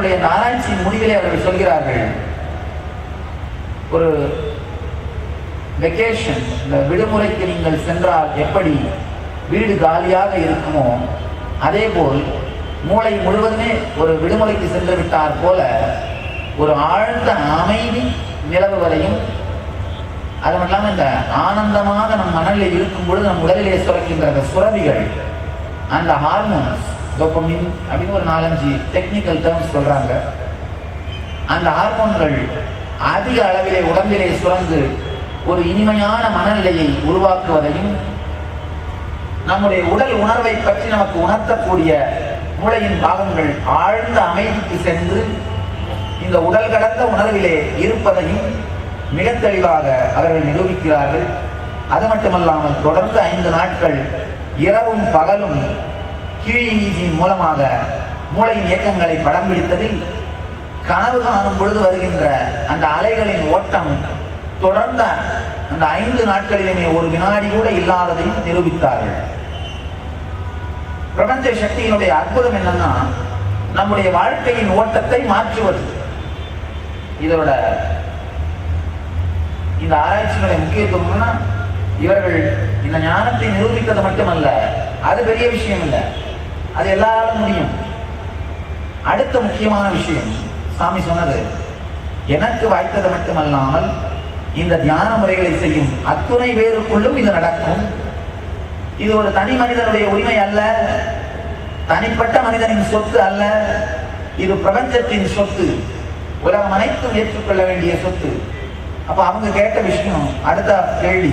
அவருடைய இந்த ஆராய்ச்சியின் முடிவிலே அவர்கள் சொல்கிறார்கள். ஒரு வெக்கேஷன் இந்த விடுமுறைக்கு நீங்கள் சென்றால் எப்படி வீடு காலியாக இருக்குமோ அதே போல் மூளை முழுவதுமே ஒரு விடுமுறைக்கு சென்று விட்டார் போல ஒரு ஆழ்ந்த அமைதி நிலவுவதையும் அது மட்டும் இல்லாமல் இந்த ஆனந்தமாக நம் மணலில் இருக்கும் பொழுது நம் உடலிலே சுரக்கின்ற அந்த சுரவிகள் அந்த ஹார்மோன்ஸ் டோபமின் அப்படின்னு ஒரு நாலஞ்சு டெக்னிக்கல் டேர்ம்ஸ் சொல்றாங்க. அந்த ஹார்மோன்கள் அதிக அளவிலே உடம்பிலே சுரந்து ஒரு இனிமையான மனநிலையை உருவாக்குவதையும் நம்முடைய உடல் உணர்வை பற்றி நமக்கு உணர்த்தக்கூடிய மூளையின் பாகங்கள் ஆழ்ந்த அமைதிக்கு சென்று இந்த உடல் கடந்த உணர்விலே இருப்பதையும் மிக தெளிவாக அவர்கள் நிரூபிக்கிறார்கள். அது மட்டுமல்லாமல் தொடர்ந்து ஐந்து நாட்கள் இரவும் பகலும் கிழியின் மூலமாக மூளையின் இயக்கங்களை படம் பிடித்ததில் கனவு காணும் பொழுது வருகின்ற அந்த அலைகளின் ஓட்டம் தொடர்ந்த அந்த ஐந்து நாட்களிலுமே ஒரு வினாடி கூட இல்லாததையும் நிரூபித்தார்கள். பிரபஞ்ச சக்தியினுடைய அற்புதம் என்னன்னா நம்முடைய வாழ்க்கையின் ஓட்டத்தை மாற்றுவது. இதோட இந்த ஆராய்ச்சியினுடைய முக்கியத்துவம்னா இவர்கள் இந்த ஞானத்தை நிரூபித்தது மட்டுமல்ல அது பெரிய விஷயம் இல்லை. அது எல்லாராலும் முடியும். அடுத்த முக்கியமான விஷயம் சாமி சொன்னது எனக்கு வாய்த்தது மட்டுமல்லாமல் இந்த தியான முறைகளை செய்யும் அத்துணை பேருக்குள்ளும் இது நடக்கும். இது ஒரு தனி மனிதனுடைய உரிமை அல்ல தனிப்பட்ட மனிதனின் சொத்து அல்ல இது பிரபஞ்சத்தின் சொத்து. உலகம் அனைத்தும் ஏற்றுக்கொள்ள வேண்டிய சொத்து. அப்ப அவங்க கேட்ட விஷயம் அடுத்த கேள்வி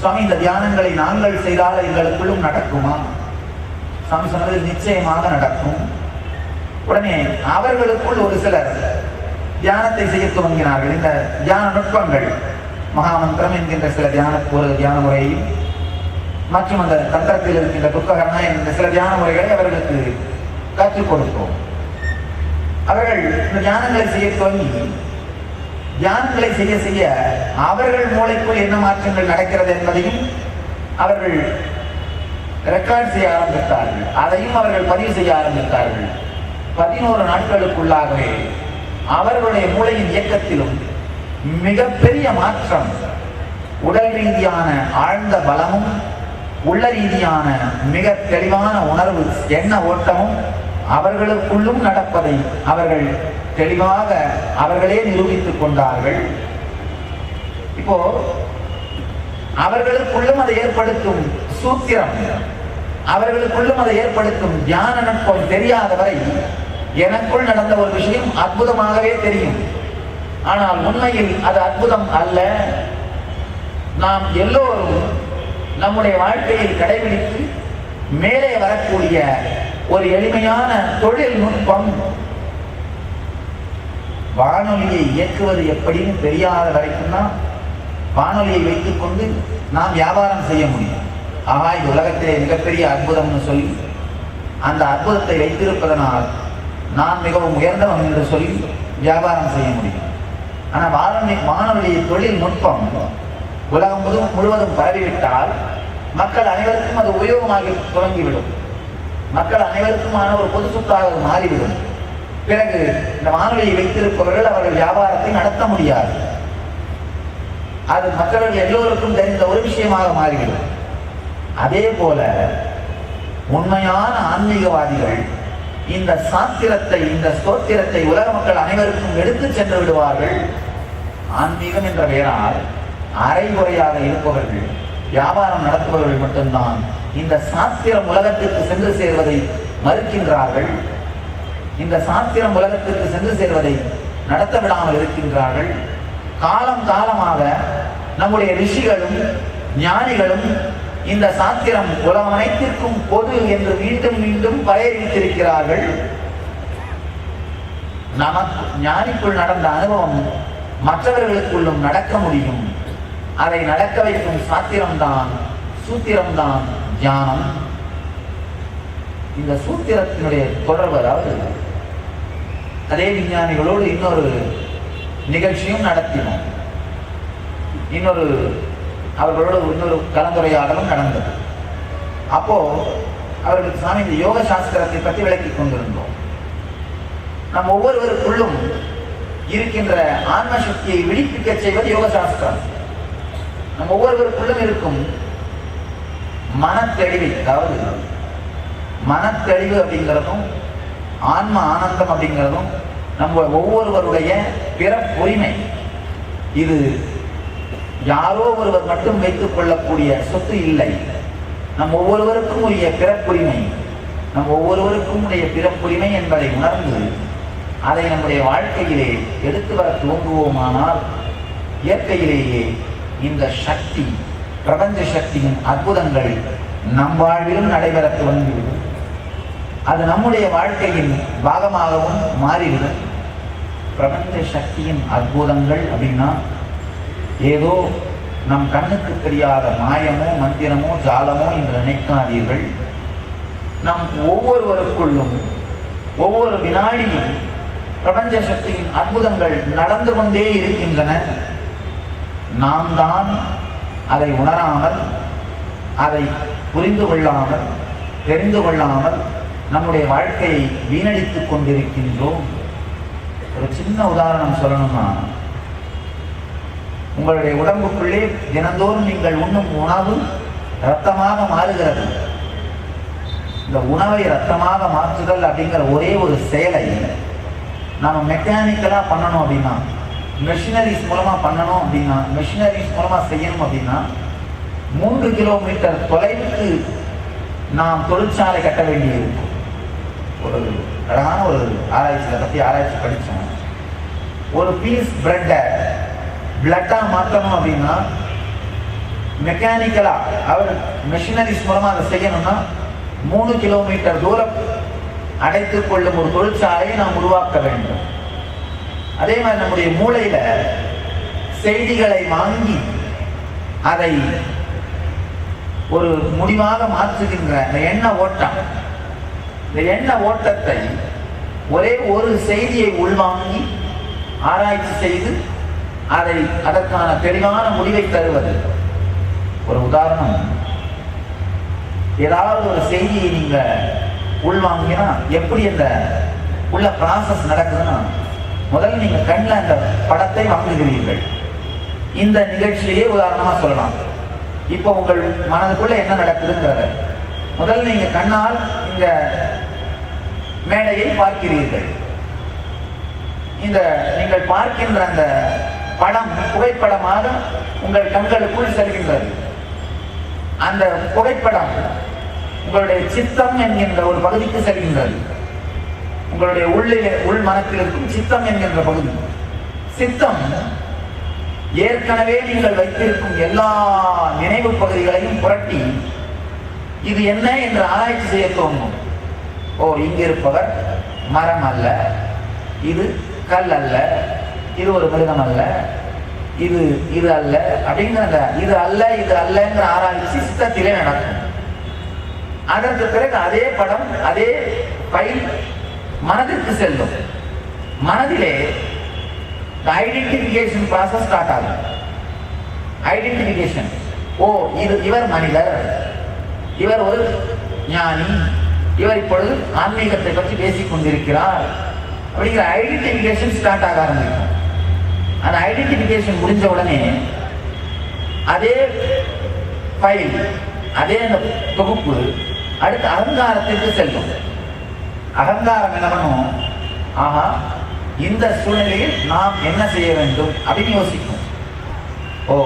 சுவாமி இந்த தியானங்களை நாங்கள் செய்தால் எங்களுக்குள்ளும் நடக்குமா? சாமி சொன்னது நிச்சயமாக நடக்கும். உடனே அவர்களுக்குள் ஒரு சிலர் தியானத்தை செய்ய துவங்கினார்கள். இந்த தியான நுட்பங்கள் மகாமந்திரம் என்கின்ற சில தியான ஒரு தியான முறையையும் மற்றும் அந்த தந்திரத்தில் இருக்கின்ற துக்ககரண என்கின்ற சில தியான முறைகளை அவர்களுக்கு கற்றுக் கொடுத்தோம். அவர்கள் இந்த தியானங்களை செய்ய துவங்கி தியானங்களை செய்ய செய்ய அவர்கள் மூளைக்குள் என்ன மாற்றங்கள் நடக்கிறது என்பதையும் அவர்கள் ரெக்கார்ட் செய்ய ஆரம்பித்தார்கள். அதையும் அவர்கள் பதிவு செய்ய ஆரம்பித்தார்கள். பதினோரு நாட்களுக்குள்ளாகவே அவர்களுடைய மூளையின் இயக்கத்திலும் மிகப்பெரிய மாற்றம் உடல் ரீதியான ஆழ்ந்த பலமும் உள்ள ரீதியான மிக தெளிவான உணர்வு என்ன ஓட்டமும் அவர்களுக்குள்ளும் நடப்பதை அவர்கள் தெளிவாக அவர்களே நிரூபித்துக் கொண்டார்கள். இப்போ அவர்களுக்குள்ளும் அதை ஏற்படுத்தும் சூத்திரம். அவர்களுக்குள்ளும் அதை ஏற்படுத்தும் ஞான நட்பம் தெரியாத வரை எனக்குள் நடந்த ஒரு விஷயம் அற்புதமாகவே தெரியும். ஆனால் உண்மையில் அது அற்புதம் அல்ல. நாம் எல்லோரும் நம்முடைய வாழ்க்கையில் கடைபிடித்து மேலே வரக்கூடிய ஒரு எளிமையான தொழில்நுட்பம். வானொலியை இயக்குவது எப்படின்னு தெரியாத வரைக்கும் தான் வானொலியை வைத்துக்கொண்டு நாம் வியாபாரம் செய்ய முடியும். ஆஹா இது உலகத்திலே மிகப்பெரிய அற்புதம்னு சொல்லி அந்த அற்புதத்தை வைத்திருப்பதனால் நான் மிகவும் உயர்ந்தவன் என்று சொல்லி வியாபாரம் செய்ய முடியும். ஆனால் வானொலி வானொலி தொழில்நுட்பம் உலகம் முழுவதும் முழுவதும் பரவிவிட்டால் மக்கள் அனைவருக்கும் அது உபயோகமாகி தொடங்கிவிடும். மக்கள் அனைவருக்குமான ஒரு பொது சொத்தாக மாறிவிடும். பிறகு இந்த வானொலியை வைத்திருப்பவர்கள் அவர்கள் வியாபாரத்தை நடத்த முடியாது. அது மக்கள் எல்லோருக்கும் தெரிந்த ஒரு விஷயமாக மாறிவிடும். அதே போல உண்மையான ஆன்மீகவாதிகள் இந்த சாஸ்திரத்தை இந்த ஸ்தோத்திரத்தை உலக மக்கள் அனைவருக்கும் எடுத்து சென்று விடுவார்கள். ஆன்மீகம் என்ற பெயரால் அரைகுறையாக இருப்பவர்கள் வியாபாரம் நடத்துபவர்கள் மட்டும்தான் இந்த சாஸ்திரம் உலகத்திற்கு சென்று சேர்வதை மறுக்கின்றார்கள். இந்த சாஸ்திரம் உலகத்திற்கு சென்று சேர்வதை நடத்த விடாமல் இருக்கின்றார்கள். காலம் காலமாக நம்முடைய ரிஷிகளும் ஞானிகளும் இந்த சாத்திரம் உலகம் அனைத்திற்கும் பொது என்று மீண்டும் மீண்டும் பயிரித்திருக்கிறார்கள் நமக்கு ஞானிக்குள் நடந்த அனுபவம் மற்றவர்களுக்குள்ளும் நடக்க முடியும். அதை நடக்க வைக்கும் சாத்திரம்தான் சூத்திரம்தான் ஞானம். இந்த சூத்திரத்தினுடைய தொடர்பு அதாவது அதே விஞ்ஞானிகளோடு இன்னொரு நிகழ்ச்சியும் நடத்தினோம். இன்னொரு அவர்களோட இன்னொரு கலந்துரையாடலும் நடந்தது. அப்போ அவர்களுக்கு சாமி இந்த யோக சாஸ்திரத்தை பற்றி விளக்கி கொண்டிருந்தோம். நம் ஒவ்வொருவருக்குள்ளும் இருக்கின்ற ஆன்ம சக்தியை விழிப்பிக்க செய்வது யோக சாஸ்திரம். நம் ஒவ்வொருவருக்குள்ளும் இருக்கும் மனத்தெளிவு அதாவது மனத்தெளிவு அப்படிங்கிறதும் ஆன்ம ஆனந்தம் அப்படிங்கிறதும் நம்ம ஒவ்வொருவருடைய பிறப்புரிமை. இது யாரோ ஒருவர் மட்டும் வைத்துக் கொள்ளக்கூடிய சொத்து இல்லை. நம் ஒவ்வொருவருக்கும் உரிய பிறப்புரிமை. நம் ஒவ்வொருவருக்கும் உடைய பிறப்புரிமை என்பதை உணர்ந்து அதை நம்முடைய வாழ்க்கையிலே எடுத்து வர துவங்குவோமானால் இயற்கையிலேயே இந்த சக்தி பிரபஞ்ச சக்தியின் அற்புதங்கள் நம் வாழ்விலும் நடைபெற துவங்கிவிடும். அது நம்முடைய வாழ்க்கையின் பாகமாகவும் மாறிவிடும். பிரபஞ்ச சக்தியின் அற்புதங்கள் அப்படின்னா ஏதோ நம் கண்ணுக்கு தெரியாத மாயமோ மந்திரமோ ஜாலமோ என்று நினைக்காதீர்கள். நம் ஒவ்வொருவருக்குள்ளும் ஒவ்வொரு வினாடியும் பிரபஞ்ச சக்தியின் அற்புதங்கள் நடந்து கொண்டே இருக்கின்றன. நாம் தான் அதை உணராமல் அதை புரிந்து கொள்ளாமல் தெரிந்து கொள்ளாமல் நம்முடைய வாழ்க்கையை வீணடித்துக் கொண்டிருக்கின்றோம். ஒரு சின்ன உதாரணம் சொல்லணும்னா உங்களுடைய உடம்புக்குள்ளே தினந்தோறும் நீங்கள் உண்ணும் உணவு ரத்தமாக மாறுகிறது. இந்த உணவை ரத்தமாக மாற்றுதல் அப்படிங்கிற ஒரே ஒரு செயலை நாம் மெக்கானிக்கலாக பண்ணணும் அப்படின்னா மெஷினரிஸ் மூலமாக பண்ணணும் அப்படின்னா மிஷினரிஸ் மூலமாக செய்யணும் அப்படின்னா மூன்று கிலோமீட்டர் தொலைவுக்கு நாம் தொழிற்சாலை கட்ட வேண்டியிருக்கும். ஒரு அழகான ஒரு ஆராய்ச்சியை பற்றி ஆராய்ச்சி படித்தோம் ஒரு பீஸ் பிரெட்டை பிளட்டாக மாற்றணும் அப்படின்னா மெக்கானிக்கலாக அவர் மெஷினரிஸ் மூலமாக அதை செய்யணும்னா மூணு கிலோமீட்டர் தூரம் அடைத்து கொள்ளும் ஒரு தொழிற்சாலையை நாம் உருவாக்க வேண்டும். அதே மாதிரி நம்முடைய மூளையில் செய்திகளை வாங்கி அதை ஒரு முடிவாக மாற்றுகின்ற இந்த எண்ண ஓட்டம். இந்த எண்ண ஓட்டத்தை ஒரே ஒரு செய்தியை உள்வாங்கி ஆராய்ச்சி செய்து அதை அதற்கான தெளிவான முடிவை தருவது. ஒரு உதாரணம். ஏதாவது ஒரு செய்தியை நீங்க உள்வாங்கினா எப்படி அந்த உள்ள ப்ராசஸ் நடக்குதுன்னா முதல்ல நீங்க கண்ணில் அந்த படத்தை வாங்குகிறீர்கள். இந்த நிகழ்ச்சியிலேயே உதாரணமா சொல்லலாம். இப்போ உங்கள் மனதுக்குள்ள என்ன நடக்குதுங்கிறத. முதல்ல நீங்க கண்ணால் இந்த மேடையை பார்க்கிறீர்கள். இந்த நீங்கள் பார்க்கின்ற அந்த படம் புகைப்படமாக உங்கள் கண்களுக்குள் செல்கின்றது. அந்த புகைப்படம் உங்களுடைய சித்தம் என்கின்ற ஒரு பகுதிக்கு செல்கின்றது. உங்களுடைய உள்ளே உள் மனத்தில் இருக்கும் சித்தம் என்கின்ற பகுதி. சித்தம் ஏற்கனவே நீங்கள் வைத்திருக்கும் எல்லா நினைவு பகுதிகளையும் புரட்டி இது என்ன என்று ஆராய்ச்சி செய்ய தோணும் ஓ இங்கிருப்பவர் மரம் அல்ல இது கல் அல்ல இது ஒரு மிருகம் அல்ல. இது இது அல்ல. அப்படிங்கிற அந்த இது அல்ல இது அல்லங்கிற ஆராய்ச்சி சித்தத்திலே நடக்கும். அதற்கு பிறகு அதே படம் அதே பயில் மனதிற்கு செல்லும். மனதிலே ஐடென்டிபிகேஷன் ப்ராசஸ் ஸ்டார்ட் ஆகும். ஐடென்டிபிகேஷன் ஓ இது இவர் மனிதர். இவர் ஒரு ஞானி. இவர் இப்பொழுது ஆன்மீகத்தை பற்றி பேசிக் கொண்டிருக்கிறார். அப்படிங்கிற ஐடென்டிபிகேஷன் ஸ்டார்ட் ஆக ஆரம்பிக்கும். அந்த ஐடென்டிஃபிகேஷன் முடிஞ்ச உடனே அதே ஃபைல் அதே அந்த தொகுப்பு அடுத்து அகங்காரத்திற்கு செல்லும். அகங்காரம் என்ன பண்ணும்? ஆஹா இந்த சூழ்நிலையில் நாம் என்ன செய்ய வேண்டும் அப்படின்னு யோசிக்கும். ஓ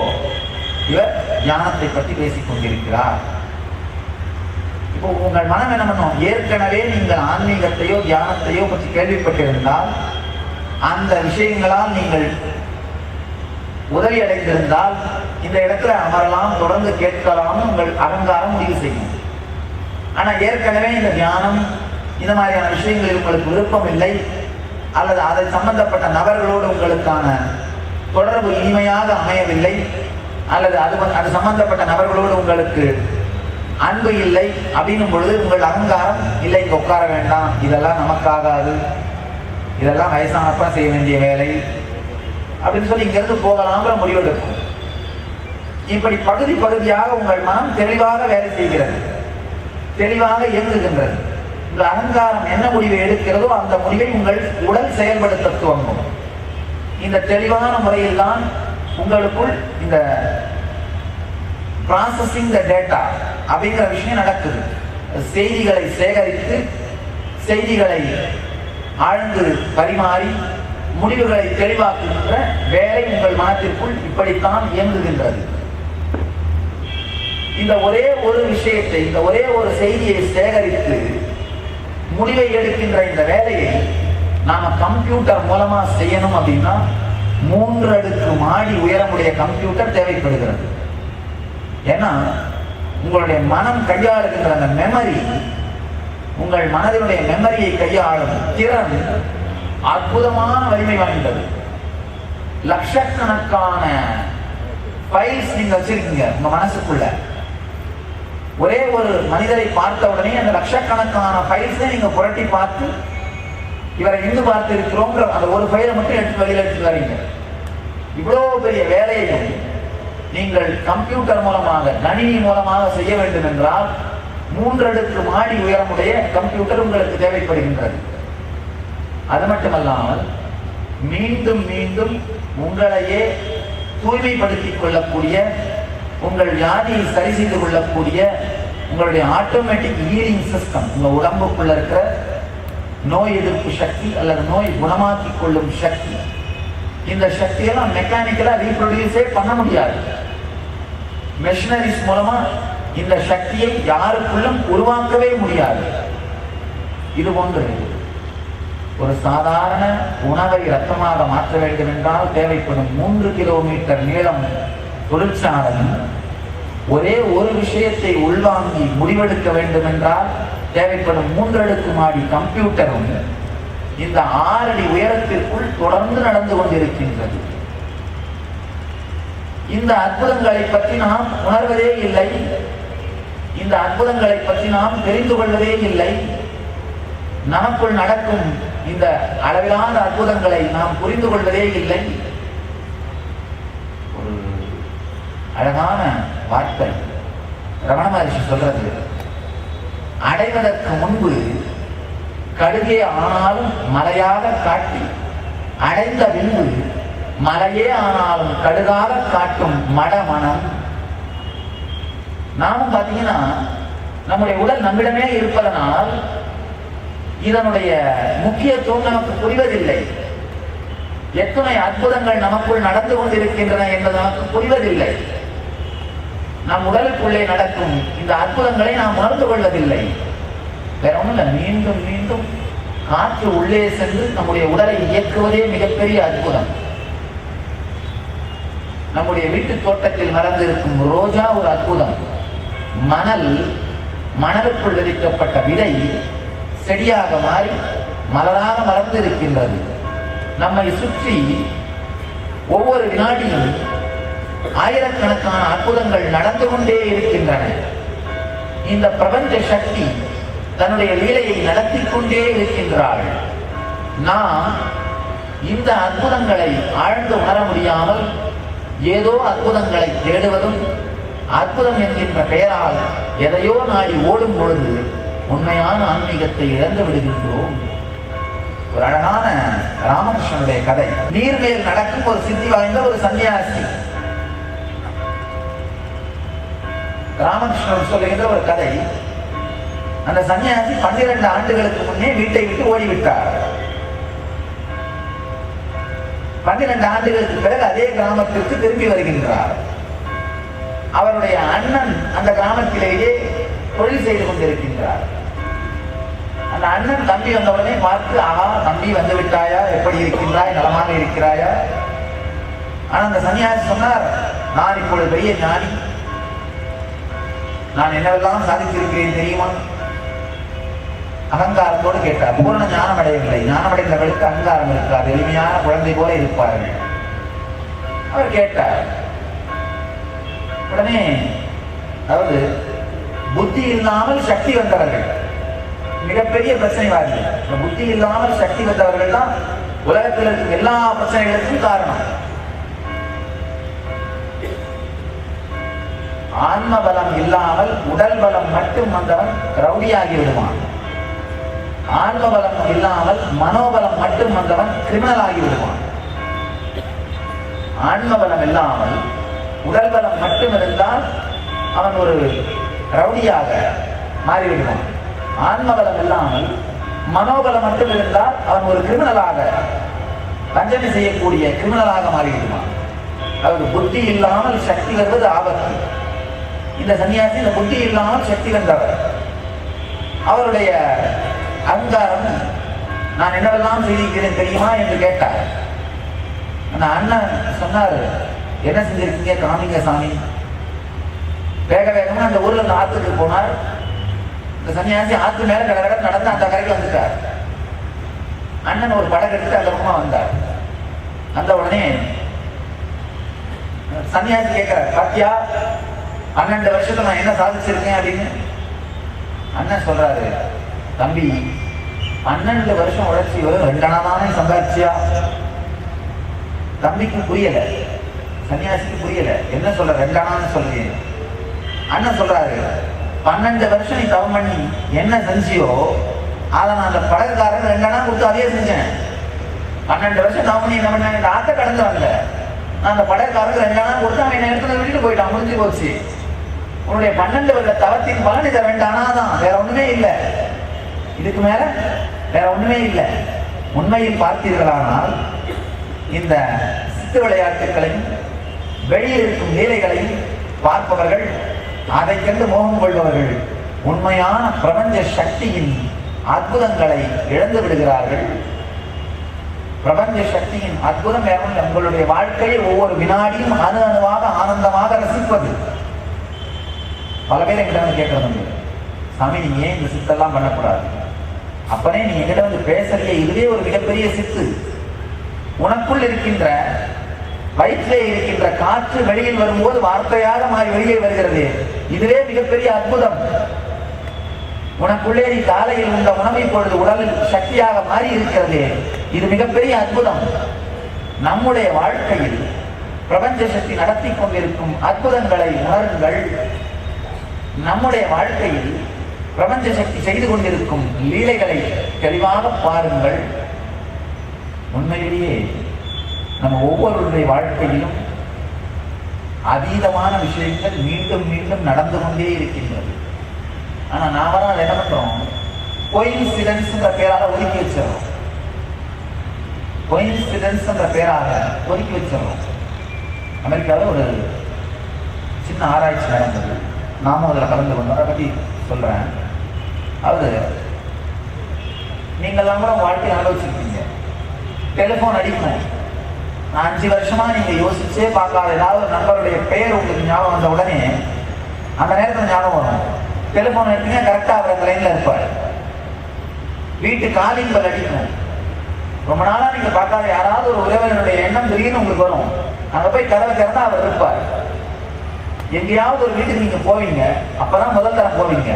இவர் ஞானத்தை பற்றி பேசிக் கொண்டிருக்கிறார். இப்போ உங்கள் மனம் என்ன பண்ணும்? ஏற்கனவே நீங்கள் ஆன்மீகத்தையோ தியானத்தையோ பற்றி கேள்விப்பட்டிருந்தால் அந்த விஷயங்களால் நீங்கள் உதவி அடைந்திருந்தால் இந்த இடத்துல அமரலாம் தொடர்ந்து கேட்கலாம்னு உங்கள் அகங்காரம் முடிவு செய்யும். ஆனால் ஏற்கனவே இந்த தியானம் இந்த மாதிரியான விஷயங்களில் உங்களுக்கு விருப்பம் இல்லை அல்லது அதை சம்பந்தப்பட்ட நபர்களோடு உங்களுக்கான தொடர்பு இனிமையாக அமையவில்லை அல்லது அது அது சம்பந்தப்பட்ட நபர்களோடு உங்களுக்கு அன்பு இல்லை அப்படின்னும் பொழுது உங்கள் அகங்காரம் இல்லை இங்கே உட்கார வேண்டாம் இதெல்லாம் நமக்காகாது. இதெல்லாம் வயசானப்பா செய்ய வேண்டிய வேலை. அப்படின்னு சொல்லி இங்கிருந்து போகலாம்ங்கிற முடிவெடுக்கும் இப்படி பகுதி பகுதியாக உங்கள் மனம் தெளிவாக வேலை செய்கிறது. தெளிவாக இயங்குகின்றது. இந்த அகங்காரம் என்ன முடிவை எடுக்கிறதோ அந்த முடிவை உங்கள் உடல் செயல்படுத்த துவங்கும். இந்த தெளிவான முறையில் தான் உங்களுக்குள் இந்த ப்ராசஸிங் த டேட்டா அப்படிங்கிற விஷயம் நடக்குது. செய்திகளை சேகரித்து செய்திகளை ஆழ்ந்து பரிமாறி முடிவுகளை தெளிவாக்குகின்ற வேலை உங்கள் மனத்திற்குள் இப்படித்தான் இயங்குகின்றது. இந்த ஒரே ஒரு விஷயத்தை இந்த ஒரே ஒரு செய்தியை சேகரித்து முடிவை எடுக்கின்ற இந்த வேலையை நாம கம்ப்யூட்டர் மூலமா செய்யணும் அப்படின்னா மூன்று அடுக்கு மாடி உயரமுடைய கம்ப்யூட்டர் தேவைப்படுகிறது. ஏன்னா உங்களுடைய மனம் கையாளுகின்ற அந்த மெமரி உங்கள் மனதினுடைய மெமரியை கையாளும் திறன் அற்புதமான வலிமை வாய்ந்தது. லட்சக்கணக்கான ஃபைல்ஸ் நீங்க வச்சிருக்கீங்க உங்க மனசுக்குள்ள. ஒரே ஒரு மனிதரை பார்த்த உடனே அந்த லட்சக்கணக்கான ஃபைல்ஸை நீங்க புரட்டி பார்த்து இவரை இந்து பார்த்து இருக்கிறோங்கிற அந்த ஒரு ஃபைலை மட்டும் எடுத்து வெளியில எடுத்து வரீங்க இவ்வளவு பெரிய வேலையை நீங்கள் கம்ப்யூட்டர் மூலமாக கணினி மூலமாக செய்ய வேண்டும் என்றால் மூன்றடுக்கு மாடி உயரமுடைய கம்ப்யூட்டர் உங்களுக்கு தேவைப்படுகின்றது. அது மட்டுமல்லாமல் மீண்டும் மீண்டும் உங்களையே தூய்மைப்படுத்திக் கொள்ளக்கூடிய உங்கள் வியாதியை சரி செய்து கொள்ளக்கூடிய உங்களுடைய ஆட்டோமேட்டிக் ஹீலிங் சிஸ்டம் உங்கள் உடம்புக்குள்ள இருக்கிற நோய் எதிர்ப்பு சக்தி அல்லது நோய் குணமாக்கி கொள்ளும் சக்தி. இந்த சக்தியெல்லாம் மெக்கானிக்கலாக ரீப்ரொடியூஸே பண்ண முடியாது. மெஷினரிஸ் மூலமா இந்த சக்தியை யாருக்குள்ளும் உருவாக்கவே முடியாது. இது ஒன்று. ஒரு சாதாரண உணவை ரத்தமாக மாற்ற வேண்டும் என்றால் தேவைப்படும் மூன்று கிலோமீட்டர் நீளம் தொழிற்சாலையும் ஒரே ஒரு விஷயத்தை உள்வாங்கி முடிவெடுக்க வேண்டும் என்றால் தேவைப்படும் மூன்றடுக்கு மாடி கம்ப்யூட்டரும் இந்த ஆறடி உயரத்திற்குள் தொடர்ந்து நடந்து கொண்டிருக்கின்றது. இந்த அற்புதங்களை பற்றி நாம் உணர்வதே இல்லை. இந்த அற்புதங்களை பற்றி நாம் தெரிந்து கொள்வதே இல்லை. நமக்குள் நடக்கும் இந்த அளவிலான அற்புதங்களை நாம் புரிந்து கொள்வதே இல்லை. ஒரு அழகான வார்த்தை ரமண மகர்ஷி சொல்றது. அடைவதற்கு முன்பு கடுகே ஆனாலும் மலையாக காட்டி அடைந்த பின்பு மலையே ஆனாலும் கடுகாக காட்டும் மட மனம் நாமும் பார்த்தீங்கன்னா நம்முடைய உடல் நம்மிடமே இருப்பதனால் இதனுடைய முக்கியத்துவம் நமக்கு புரிவதில்லை. எத்தனை அற்புதங்கள் நமக்குள் நடந்து கொண்டிருக்கின்றன என்பது நமக்கு புரிவதில்லை. நம் உடலுக்குள்ளே நடக்கும் இந்த அற்புதங்களை நாம் உணர்ந்து கொள்வதில்லை. வேற மீண்டும் மீண்டும் காற்று உள்ளே சென்று நம்முடைய உடலை இயக்குவதே மிகப்பெரிய அற்புதம். நம்முடைய வீட்டு தோட்டத்தில் மறந்திருக்கும் ரோஜா ஒரு அற்புதம். மணல் மணலுக்குள் விதிக்கப்பட்ட விதை செடியாக மாறி மலராக மலர்ந்து இருக்கின்றது நம்மை சுற்றி ஒவ்வொரு வினாடியும் ஆயிரக்கணக்கான அற்புதங்கள் நடந்து கொண்டே இருக்கின்றன. இந்த பிரபஞ்ச சக்தி தன்னுடைய லீலையை நடத்தி கொண்டே இருக்கின்றாள். நாம் இந்த அற்புதங்களை ஆழ்ந்து உணர முடியாமல் ஏதோ அற்புதங்களை தேடுவதும் அற்புதம் என்கின்ற பெயரால் எதையோ நாடி ஓடும் பொழுது உண்மையான ஆன்மீகத்தை இழந்து விடுகின்றோம். ஒரு அழகான ராமகிருஷ்ணனுடைய கதை. நீர்மேல் நடக்கும் ஒரு சித்தி வாய்ந்த ஒரு சன்னியாசி. ராமகிருஷ்ணன் சொல்லுகின்ற ஒரு கதை. அந்த சன்னியாசி பன்னிரண்டு ஆண்டுகளுக்கு முன்னே வீட்டை விட்டு ஓடிவிட்டார். பன்னிரண்டு ஆண்டுகளுக்கு பிறகு அதே கிராமத்திற்கு திரும்பி வருகின்றார். அவருடைய அண்ணன் அந்த கிராமத்திலேயே தொழில் செய்து கொண்டிருக்கின்றார். அந்த அண்ணன் தம்பி வந்தவுடனே பார்த்து ஆஹா தம்பி வந்து விட்டாயா? எப்படி இருக்கின்றாய்? நலமாக இருக்கிறாயா? ஆனா அந்த சன்னியாசி சொன்னார் நான் இப்பொழுது பெரிய ஞானி. நான் என்னவெல்லாம் சாதித்திருக்கிறேன் தெரியுமா? அகங்காரத்தோடு கேட்டார். பூர்ண ஞானம் அடையவில்லை ஞானம் அடைந்தவர்களுக்கு அகங்காரம் இருக்காது. எளிமையான குழந்தை போல இருப்பார்கள். அவர் கேட்டார். உடனே அதாவது புத்தி இல்லாமல் சக்தி வந்தவர்கள். மிகப்பெரிய பிரச்சனைவாதிகள் இந்த புத்தி இல்லாமல் சக்தி வந்தவர்கள் தான் உலகத்தில் இருக்கும் எல்லா பிரச்சனைகளுக்கும் காரணம். ஆன்ம பலம் இல்லாமல் உடல் பலம் மட்டும் வந்தவன் ரவுடியாகி விடுவான். ஆன்ம பலம் இல்லாமல் மனோபலம் மட்டும் வந்தவன் கிரிமினல் ஆகி விடுவான். ஆன்ம பலம் இல்லாமல் உடல் பலம் மட்டும் இருந்தால் அவன் ஒரு ரவுடியாக மாறிவிடுவான் ஆன்மபலம் இல்லாமல் மனோபலம் மட்டும் இருந்தால் அவன் ஒரு கிரிமினலாக வஞ்சனை செய்யக்கூடிய கிரிமினலாக மாறிவிடுவான் அதாவது புத்தி இல்லாமல் சக்தி வருவது ஆபத்து. இந்த சன்னியாசி இந்த புத்தி இல்லாமல் சக்தி வந்தவர் அவருடைய அகங்காரம் நான் என்னவெல்லாம் செய்திருக்கிறேன் தெரியுமா என்று கேட்டார். அந்த அண்ணன் சொன்னார் என்ன செஞ்சிருக்கீங்க காமிங்க சாமி? வேக வேகமா அந்த ஊர்ல அந்த ஆத்துக்கு போனார். இந்த சன்னியாசி ஆத்து மேல கடை கடை நடந்து அந்த கரைக்கு வந்துட்டார். அண்ணன் ஒரு படகு எடுத்து அந்த பக்கமா வந்தார். அந்த உடனே சன்னியாசி கேட்கிறார் பாத்தியா பன்னெண்டு வருஷத்துல நான் என்ன சாதிச்சிருக்கேன்? அப்படின்னு. அண்ணன் சொல்றாரு தம்பி பன்னெண்டு வருஷம் உழைச்சி வெறும் ரெண்டனா தானே சம்பாதிச்சியா? தம்பிக்கு புரியல சன்னியாசிக்கு புரியல என்ன சொல்ற ரெண்டனான்னு சொல்றீங்க? அண்ணன் சொல்றாரு பன்னெண்டு வருஷம் நீ தவம் பண்ணி என்ன செஞ்சியோ அதை நான் அந்த படகுக்காரன் ரெண்டனா கொடுத்து அதையே செஞ்சேன். பன்னெண்டு வருஷம் தவம் பண்ணி என்ன பண்ண ஆத்த கடந்து வரல நான் அந்த படகுக்காரனுக்கு ரெண்டனா கொடுத்து அவன் என்ன இடத்துல விட்டுட்டு போயிட்டான் முடிஞ்சு போச்சு. உன்னுடைய பன்னெண்டு வருட தவத்தின் பலன் இதை ரெண்டானா தான் வேற ஒண்ணுமே இல்லை. இதுக்கு மேல வேற ஒண்ணுமே இல்லை. உண்மையில் பார்த்தீர்களானால் இந்த சித்து விளையாட்டுகளையும் வெளியில் இருக்கும் லீலைகளையும் பார்ப்பவர்கள் அதை கண்டு மோகம் கொள்பவர்கள் உண்மையான பிரபஞ்ச சக்தியின் அற்புதங்களை இழந்து விடுகிறார்கள். பிரபஞ்ச சக்தியின் அற்புதம் வேற உங்களுடைய வாழ்க்கையை ஒவ்வொரு வினாடியும் அணு அணுவாக ஆனந்தமாக ரசிப்பது. பல பேர் எங்கிட்ட கேட்கறது உண்டு. சாமி நீங்க ஏன் இந்த சித்தெல்லாம் பண்ணக்கூடாது? அப்பனே நீ எங்கிட்ட வந்து பேசுறிய இதுவே ஒரு மிகப்பெரிய சித்து. உனக்குள் இருக்கின்ற வயிற்றிலே இருக்கின்ற காற்று வெளியில் வரும்போது வார்த்தையாக மாறி வெளியே வருகிறது. இதுவே மிகப்பெரிய அற்புதம். உனக்குள்ளே காலையில் உள்ள உணவை பொழுது உடலில் சக்தியாக மாறி இருக்கிறது இது மிகப்பெரிய அற்புதம். நம்முடைய வாழ்க்கையில் பிரபஞ்ச சக்தி நடத்தி கொண்டிருக்கும் அற்புதங்களை உணருங்கள். நம்முடைய வாழ்க்கையில் பிரபஞ்ச சக்தி செய்து கொண்டிருக்கும் லீலைகளை தெளிவாக பாருங்கள். உண்மையிலேயே நம்ம ஒவ்வொருவருடைய வாழ்க்கையிலும் அதீதமான விஷயங்கள் மீண்டும் மீண்டும் நடந்து கொண்டே இருக்கின்றது. ஆனா நாம் தான் அதை என்ன பண்றோம்? கோயின்சிடன்ஸ்ங்கிற ஒதுக்கி வச்சிடறோம். கோயின்சிடன்ஸ்ங்கிற பேரால ஒதுக்கி வச்சிடறோம். அமெரிக்காவில் ஒரு சின்ன ஆராய்ச்சி நடந்தது. நாமும் அதில் கலந்து கொண்டோம் அதை பற்றி சொல்கிறேன் அது நீங்கள்லாம் கூட வாழ்க்கையை அனுபவிச்சிருக்கீங்க. டெலிஃபோன் அடிக்கும் நான் அஞ்சு வருஷமா நீங்க யோசிச்சே பார்க்காத ஏதாவது ஒரு நண்பருடைய பெயர் உங்களுக்கு ஞாபகம் வந்த உடனே அந்த நேரத்தில் ஞாபகம் வரும். டெலிஃபோன் எடுத்தீங்க கரெக்டாக அவர் அந்த லைனில் இருப்பார். வீட்டு காலிங் பல் அடிக்கும். ரொம்ப நாளா நீங்க பார்க்காத யாராவது ஒரு உறவினருடைய எண்ணம் திடீர்னு உங்களுக்கு வரும். அங்கே போய் கதவை திறந்தா அவர் இருப்பார். எங்கேயாவது ஒரு வீட்டுக்கு நீங்க போவீங்க. அப்பதான் முதல் தரம் போவீங்க.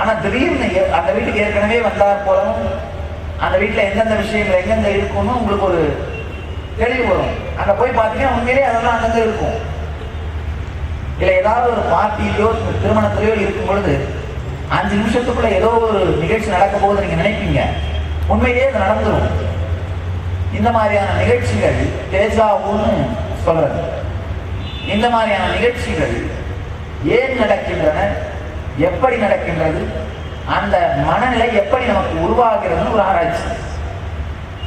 ஆனா திடீர்னு அந்த வீட்டுக்கு ஏற்கனவே வந்தா போலவும் அந்த வீட்டில் எந்தெந்த விஷயங்கள் எங்கெங்க இருக்கும்னு உங்களுக்கு ஒரு தெளிவு வரும் அங்கே போய் பார்த்தீங்கன்னா உண்மையிலேயே அதெல்லாம் அங்கே இருக்கும். இல்லை ஏதாவது ஒரு பார்ட்டியிலயோ திருமணத்திலையோ இருக்கும் பொழுது அஞ்சு நிமிஷத்துக்குள்ள ஏதோ ஒரு நிகழ்ச்சி நடக்க போகுது நீங்கள் நினைப்பீங்க. உண்மையிலேயே அது நடந்துரும். இந்த மாதிரியான நிகழ்ச்சிகள் தேஜாவுன்னு சொல்றது. இந்த மாதிரியான நிகழ்ச்சிகள் ஏன் நடக்கின்றன? எப்படி நடக்கின்றது? அந்த மனநிலை எப்படி நமக்கு உருவாகிறதுன்னு ஒரு ஆராய்ச்சி.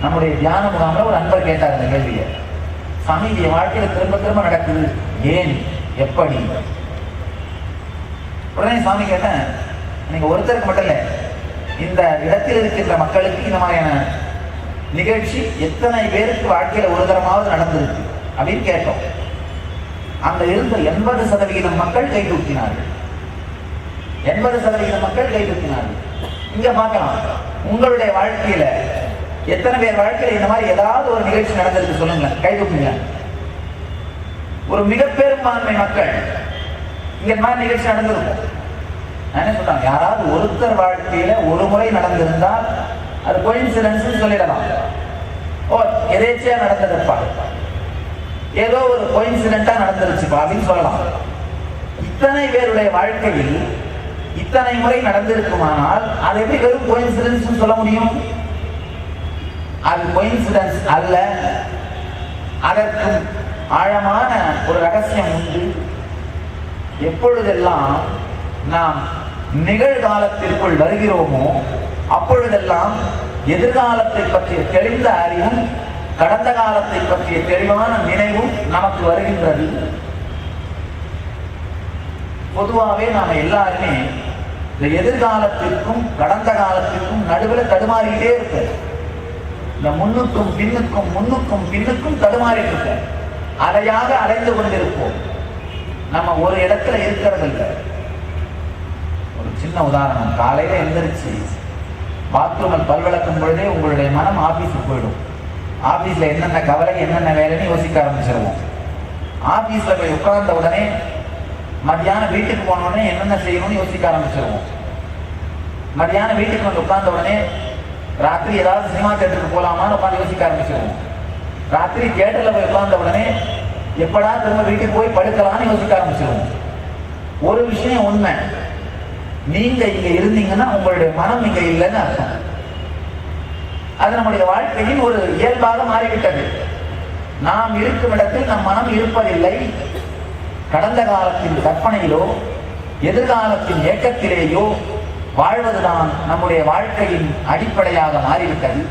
நம்முடைய தியான முகாமில் ஒரு அன்பர் கேட்டார் இந்த கேள்வியை. சாமி இது வாழ்க்கையில திரும்ப திரும்ப நடக்குது. ஏன்? எப்படி? உடனே சாமி கேட்டேன் நீங்க ஒருத்தருக்கு மட்டும் இல்லை இந்த இடத்தில் இருக்கின்ற மக்களுக்கு இந்த மாதிரியான நிகழ்ச்சி எத்தனை பேருக்கு வாழ்க்கையில ஒரு தரமாவது நடந்திருக்கு? அப்படின்னு கேட்டோம். அந்த இருந்த எண்பது சதவிகிதம் மக்கள் கை தூக்கினார்கள். எண்பது சதவிகிதம் மக்கள் கை தூக்கினார்கள். இங்க பார்க்கலாம். உங்களுடைய வாழ்க்கையில எத்தனை பேர் வாழ்க்கையில் இந்த மாதிரி ஏதாவது ஒரு நிகழ்ச்சி நடந்திருக்கு சொல்லுங்க கை தூக்குங்க. ஒரு மிக பெரும்பான்மை மக்கள் இங்க இந்த மாதிரி நிகழ்ச்சி நடந்திருக்கும். என்ன சொல்றாங்க யாராவது ஒருத்தர் வாழ்க்கையில ஒரு முறை நடந்திருந்தால் அது கோயின்சிடன்ஸ் சொல்லிடலாம். ஓ எதேச்சியா நடந்திருப்பா ஏதோ ஒரு கோயின்சிடென்ட்டா நடந்துருச்சுப்பா அப்படின்னு சொல்லலாம். இத்தனை பேருடைய வாழ்க்கையில் இத்தனை முறை நடந்திருக்குமானால் அதை எப்படி வெறும் கோயின்சிடன்ஸ் சொல்ல முடியும்? அது கோயின்சிடன்ஸ் அல்ல. அதற்கும் ஆழமான ஒரு ரகசியம் உண்டு. எப்பொழுதெல்லாம் நாம் நிகழ்காலத்திற்குள் வருகிறோமோ அப்பொழுதெல்லாம் எதிர்காலத்தை பற்றிய தெளிந்த அறிவும் கடந்த காலத்தை பற்றிய தெளிவான நினைவும் நமக்கு வருகின்றது. பொதுவாகவே நாம் எல்லாருமே இந்த எதிர்காலத்திற்கும் கடந்த காலத்திற்கும் நடுவில் தடுமாறிக்கிட்டே இருக்கோம் இந்த முன்னுக்கும் பின்னுக்கும் முன்னுக்கும் பின்னுக்கும் தடுமாறிட்டு இருக்கோம் அலையாக அலைந்து கொண்டிருப்போம். நம்ம ஒரு இடத்துல இருக்கிறது இல்லை ஒரு சின்ன உதாரணம் காலையில எந்திரிச்சு பாத்ரூமில் பல்விளக்கும் பொழுதே உங்களுடைய மனம் ஆபீஸுக்கு போயிடும். ஆபீஸ்ல என்னென்ன கவலை என்னென்ன வேலைன்னு யோசிக்க ஆரம்பிச்சிருவோம். ஆபீஸ்ல போய் உட்கார்ந்த உடனே மத்தியானம் வீட்டுக்கு போன உடனே என்னென்ன செய்யணும்னு யோசிக்க ஆரம்பிச்சிருவோம். மத்தியானம் வீட்டுக்கு வந்து உட்கார்ந்த உடனே ராத்திரி ஏதாவது சினிமா தேட்டருக்கு போலாமான்னு உட்காந்து யோசிக்க ஆரம்பிச்சிருவோம். ராத்திரி தேட்டரில் போய் உட்கார்ந்த உடனே எப்படா திரும்ப வீட்டுக்கு போய் படுக்கலாம்னு யோசிக்க ஆரம்பிச்சிருவோம். ஒரு விஷயம் உண்மை. நீங்க இங்க இருந்தீங்கன்னா உங்களுடைய மனம் இங்க இல்லைன்னு அர்த்தம். அது நம்முடைய வாழ்க்கையின் ஒரு இயல்பாக மாறிவிட்டது. நாம் இருக்கும் இடத்தில் நம் மனம் இருப்பதில்லை. கடந்த காலத்தின் கற்பனையிலோ எதிர்காலத்தின் ஏக்கத்திலேயோ வாழ்வதுதான் நம்முடைய வாழ்க்கையின் அடிப்படையாக மாறிவிட்டது.